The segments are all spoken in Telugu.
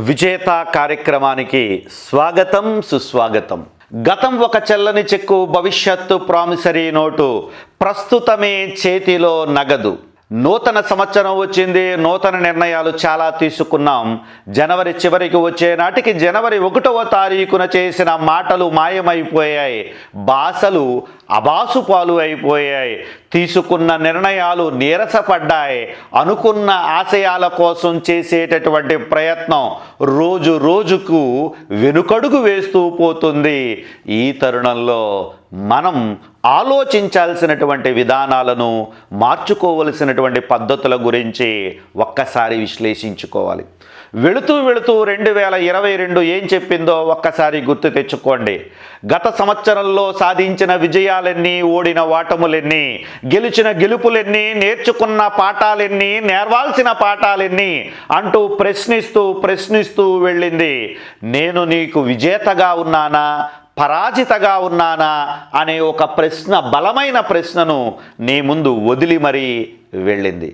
విజేత కార్యక్రమానికి స్వాగతం సుస్వాగతం. గతం ఒక చెల్లని చెక్కు భవిష్యత్తు ప్రామిసరీ నోటు ప్రస్తుతమే చేతిలో నగదు. నూతన సంవత్సరం వచ్చింది నూతన నిర్ణయాలు చాలా తీసుకున్నాం. జనవరి చివరికి వచ్చే నాటికి జనవరి ఒకటవ తారీఖున చేసిన మాటలు మాయమైపోయాయి. భాషలు అబాసు పాలు అయిపోయాయి. తీసుకున్న నిర్ణయాలు నీరసపడ్డాయి. అనుకున్న ఆశయాల కోసం చేసేటటువంటి ప్రయత్నం రోజు రోజుకు వెనుకడుగు వేస్తూ పోతుంది. ఈ తరుణంలో మనం ఆలోచించాల్సినటువంటి విధానాలను మార్చుకోవలసినటువంటి పద్ధతుల గురించి ఒక్కసారి విశ్లేషించుకోవాలి. వెళుతూ వెళుతూ రెండు వేల ఇరవై రెండు ఏం చెప్పిందో ఒక్కసారి గుర్తు తెచ్చుకోండి. గత సంవత్సరంలో సాధించిన విజయాలెన్ని ఓడిన ఓటములెన్ని గెలిచిన గెలుపులెన్ని నేర్చుకున్న పాఠాలెన్ని నేర్వాల్సిన పాఠాలెన్ని అంటూ ప్రశ్నిస్తూ ప్రశ్నిస్తూ వెళ్ళింది. నేను నీకు విజేతగా ఉన్నానా పరాజితగా ఉన్నానా అనే ఒక ప్రశ్న బలమైన ప్రశ్నను నీ ముందు వదిలి మరీ వెళ్ళింది.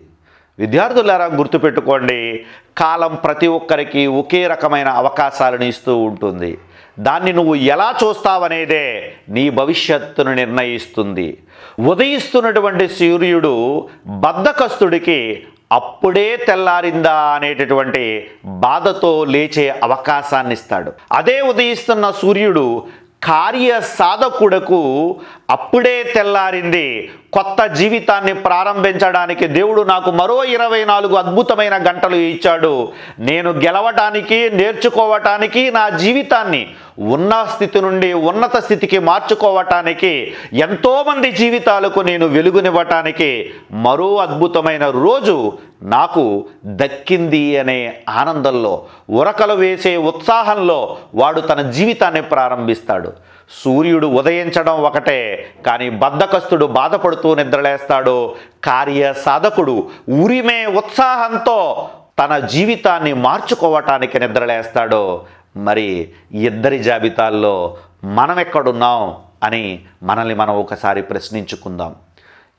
విద్యార్థులారా గుర్తుపెట్టుకోండి కాలం ప్రతి ఒక్కరికి ఒకే రకమైన అవకాశాలను ఇస్తూ ఉంటుంది. దాన్ని నువ్వు ఎలా చూస్తావనేదే నీ భవిష్యత్తును నిర్ణయిస్తుంది. ఉదయిస్తున్నటువంటి సూర్యుడు బద్ధకస్తుడికి అప్పుడే తెల్లారిందా అనేటటువంటి బాధతో లేచే అవకాశాన్ని ఇస్తాడు. అదే ఉదయిస్తున్న సూర్యుడు కార్య సాధకుడకు అప్పుడే తెల్లారింది. కొత్త జీవితాన్ని ప్రారంభించడానికి దేవుడు నాకు మరో ఇరవై నాలుగు అద్భుతమైన గంటలు ఇచ్చాడు. నేను గెలవటానికి నేర్చుకోవటానికి నా జీవితాన్ని ఉన్న స్థితి నుండి ఉన్నత స్థితికి మార్చుకోవటానికి ఎంతోమంది జీవితాలకు నేను వెలుగునివ్వటానికి మరో అద్భుతమైన రోజు నాకు దక్కింది అనే ఆనందంలో ఉరకలు వేసే ఉత్సాహంలో వాడు తన జీవితాన్ని ప్రారంభిస్తాడు. సూర్యుడు ఉదయించడం ఒకటే కానీ బద్ధకస్తుడు బాధపడుతూ నిద్రలేస్తాడు. కార్య సాధకుడు ఉరిమే ఉత్సాహంతో తన జీవితాన్ని మార్చుకోవటానికి నిద్రలేస్తాడు. మరి ఇద్దరి జాబితాల్లో మనం ఎక్కడున్నాం అని మనల్ని మనం ఒకసారి ప్రశ్నించుకుందాం.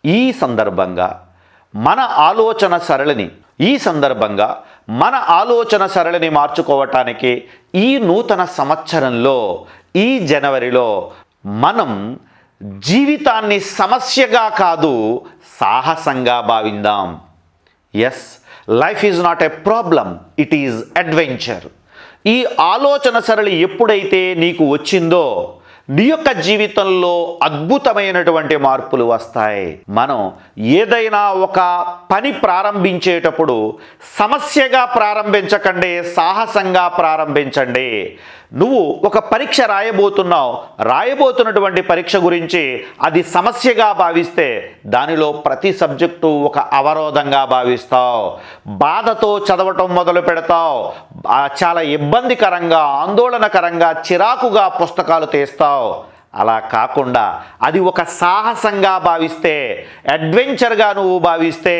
ఈ సందర్భంగా మన ఆలోచన సరళిని ఈ సందర్భంగా మన ఆలోచన సరళిని మార్చుకోవటానికి ఈ నూతన సంవత్సరంలో ఈ జనవరిలో మనం జీవితాన్ని సమస్యగా కాదు సాహసంగా భావిందాం. Yes life is not a problem it is adventure ఈ ఆలోచన సరళి ఎప్పుడైతే నీకు వచ్చిందో నీ యొక్క జీవితంలో అద్భుతమైనటువంటి మార్పులు వస్తాయి. మనం ఏదైనా ఒక పని ప్రారంభించేటప్పుడు సమస్యగా ప్రారంభించకండి సాహసంగా ప్రారంభించండి. నువ్వు ఒక పరీక్ష రాయబోతున్నావు. రాయబోతున్నటువంటి పరీక్ష గురించి అది సమస్యగా భావిస్తే దానిలో ప్రతి సబ్జెక్టు ఒక అవరోధంగా భావిస్తావు. బాధతో చదవటం మొదలు పెడతావు. చాలా ఇబ్బందికరంగా ఆందోళనకరంగా చిరాకుగా పుస్తకాలు తీస్తావు. అలా కాకుండా అది ఒక సాహసంగా భావిస్తే అడ్వెంచర్గా నువ్వు భావిస్తే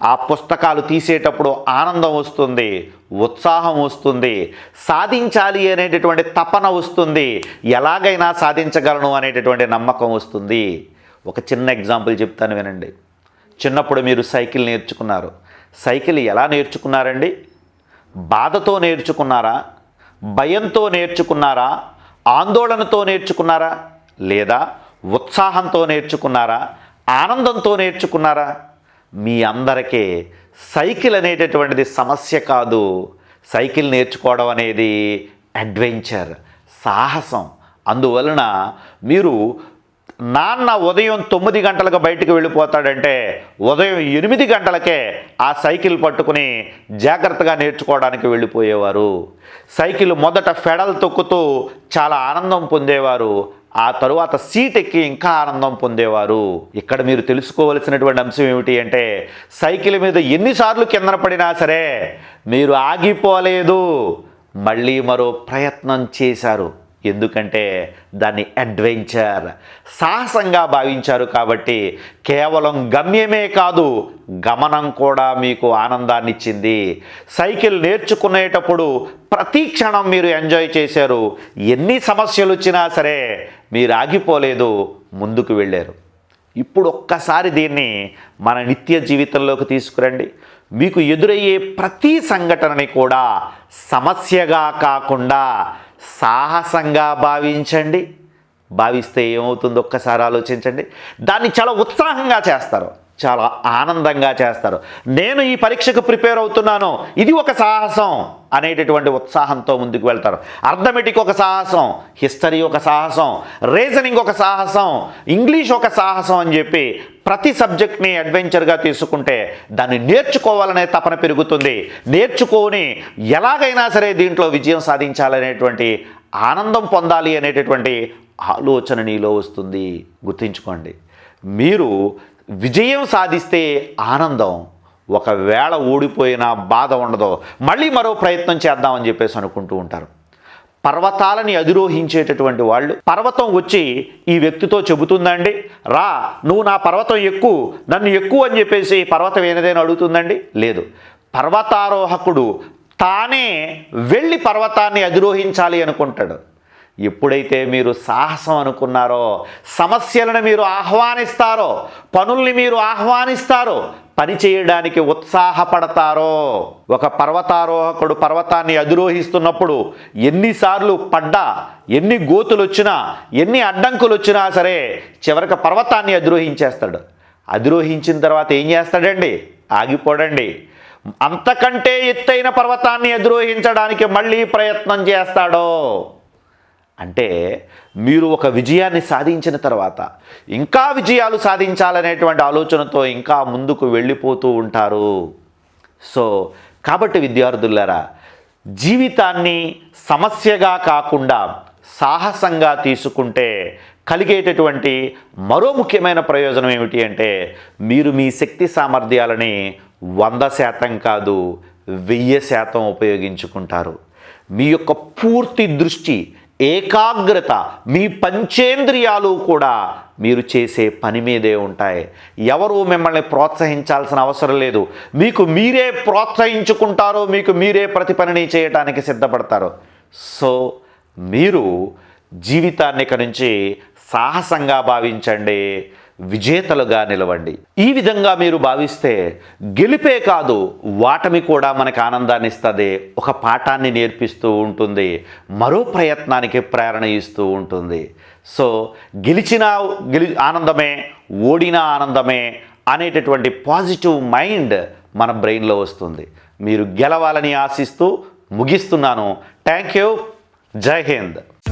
ఆ పుస్తకాలు తీసేటప్పుడు ఆనందం వస్తుంది ఉత్సాహం వస్తుంది సాధించాలి అనేటటువంటి తపన వస్తుంది. ఎలాగైనా సాధించగలను అనేటటువంటి నమ్మకం వస్తుంది. ఒక చిన్న ఎగ్జాంపుల్ చెప్తాను వినండి. చిన్నప్పుడు మీరు సైకిల్ నేర్చుకున్నారు. సైకిల్ ఎలా నేర్చుకున్నారండి? బాధతో నేర్చుకున్నారా? భయంతో నేర్చుకున్నారా? ఆందోళనతో నేర్చుకున్నారా? లేదా ఉత్సాహంతో నేర్చుకున్నారా? ఆనందంతో నేర్చుకున్నారా? మీ అందరికీ సైకిల్ అనేటటువంటిది సమస్య కాదు. సైకిల్ నేర్చుకోవడం అనేది అడ్వెంచర్ సాహసం. అందువలన మీరు నాన్న ఉదయం తొమ్మిది గంటలకు బయటికి వెళ్ళిపోతాడంటే ఉదయం ఎనిమిది గంటలకే ఆ సైకిల్ పట్టుకుని జాగ్రత్తగా నేర్చుకోవడానికి వెళ్ళిపోయేవారు. సైకిల్ మొదట ఫెడల్ తొక్కుతూ చాలా ఆనందం పొందేవారు. ఆ తరువాత సీట్ ఎక్కి ఇంకా ఆనందం పొందేవారు. ఇక్కడ మీరు తెలుసుకోవలసినటువంటి అంశం ఏమిటి అంటే సైకిల్ మీద ఎన్నిసార్లు కిందన పడినా సరే మీరు ఆగిపోలేదు. మళ్ళీ మరో ప్రయత్నం చేశారు. ఎందుకంటే దాన్ని అడ్వెంచర్ సాహసంగా భావించారు కాబట్టి కేవలం గమ్యమే కాదు గమనం కూడా మీకు ఆనందాన్ని ఇచ్చింది సైకిల్ నేర్చుకునేటప్పుడు ప్రతి క్షణం మీరు ఎంజాయ్ చేశారు. ఎన్ని సమస్యలు వచ్చినా సరే మీరు ఆగిపోలేదు ముందుకు వెళ్ళారు. ఇప్పుడు ఒక్కసారి దీన్ని మన నిత్య జీవితంలోకి తీసుకురండి. మీకు ఎదురయ్యే ప్రతి సంఘటనని కూడా సమస్యగా కాకుండా సాహసంగా భావించండి. భావిస్తే ఏమవుతుందో ఒక్కసారి ఆలోచించండి. దాన్ని చాలా ఉత్సాహంగా చేస్తారు. చాలా ఆనందంగా చేస్తారు. నేను ఈ పరీక్షకు ప్రిపేర్ అవుతున్నాను. ఇది ఒక సాహసం అనేటటువంటి ఉత్సాహంతో ముందుకు వెళ్తారు. అర్థమెటిక్ ఒక సాహసం హిస్టరీ ఒక సాహసం రీజనింగ్ ఒక సాహసం ఇంగ్లీష్ ఒక సాహసం అని చెప్పి ప్రతి సబ్జెక్ట్ని అడ్వెంచర్గా తీసుకుంటే దాన్ని నేర్చుకోవాలనే తపన పెరుగుతుంది. నేర్చుకొని ఎలాగైనా సరే దీంట్లో విజయం సాధించాలనేటువంటి ఆనందం పొందాలి అనేటటువంటి ఆలోచన నీలో వస్తుంది. గుర్తుంచుకోండి. మీరు విజయం సాధిస్తే ఆనందం. ఒకవేళ ఓడిపోయినా బాధ ఉండదో. మళ్ళీ మరో ప్రయత్నం చేద్దామని చెప్పేసి అనుకుంటూ ఉంటారు. పర్వతాలని అధిరోహించేటటువంటి వాళ్ళు పర్వతం వచ్చి ఈ వ్యక్తితో చెబుతుందండి రా నువ్వు నా పర్వతం ఎక్కువ నన్ను ఎక్కువ అని చెప్పేసి పర్వతం ఏదైనా అడుగుతుందండి? లేదు. పర్వతారోహకుడు తానే వెళ్ళి పర్వతాన్ని అధిరోహించాలి అనుకుంటాడు. ఎప్పుడైతే మీరు సాహసం అనుకున్నారో సమస్యలను మీరు ఆహ్వానిస్తారో పనుల్ని మీరు ఆహ్వానిస్తారో పని చేయడానికి ఉత్సాహపడతారో ఒక పర్వతారోహకుడు పర్వతాన్ని అధిరోహిస్తున్నప్పుడు ఎన్నిసార్లు పడ్డా ఎన్ని గోతులు వచ్చినా ఎన్ని అడ్డంకులు వచ్చినా సరే చివరికి పర్వతాన్ని అధిరోహించేస్తాడు. అధిరోహించిన తర్వాత ఏం చేస్తాడండి? ఆగిపోడండి. అంతకంటే ఎత్తైన పర్వతాన్ని అధిరోహించడానికి మళ్ళీ ప్రయత్నం చేస్తాడో. అంటే మీరు ఒక విజయాన్ని సాధించిన తర్వాత ఇంకా విజయాలు సాధించాలనేటువంటి ఆలోచనతో ఇంకా ముందుకు వెళ్ళిపోతూ ఉంటారు. సో కాబట్టి విద్యార్థులారా జీవితాన్ని సమస్యగా కాకుండా సాహసంగా తీసుకుంటే కలిగేటటువంటి మరో ముఖ్యమైన ప్రయోజనం ఏమిటి అంటే మీరు మీ శక్తి సామర్థ్యాలని వంద శాతం కాదు వెయ్యి శాతం ఉపయోగించుకుంటారు. మీ యొక్క పూర్తి దృష్టి ఏకాగ్రత మీ పంచేంద్రియాలు కూడా మీరు చేసే పని మీదే ఉంటాయి. ఎవరు మిమ్మల్ని ప్రోత్సహించాల్సిన అవసరం లేదు. మీకు మీరే ప్రోత్సహించుకుంటారో మీకు మీరే ప్రతి పనిని చేయటానికి సిద్ధపడతారు. సో మీరు జీవితాన్ని ఇక నుంచి సాహసంగా భావించండి. విజేతలుగా నిలవండి. ఈ విధంగా మీరు భావిస్తే గెలిపే కాదు వాటమి కూడా మనకు ఆనందాన్ని ఇస్తుంది. ఒక పాఠాన్ని నేర్పిస్తూ ఉంటుంది. మరో ప్రయత్నానికి ప్రేరణ ఇస్తూ ఉంటుంది. సో గెలిచిన గెలి ఆనందమే ఓడిన ఆనందమే అనేటటువంటి పాజిటివ్ మైండ్ మన బ్రెయిన్లో వస్తుంది. మీరు గెలవాలని ఆశిస్తూ ముగిస్తున్నాను. Thank you. జై హింద్.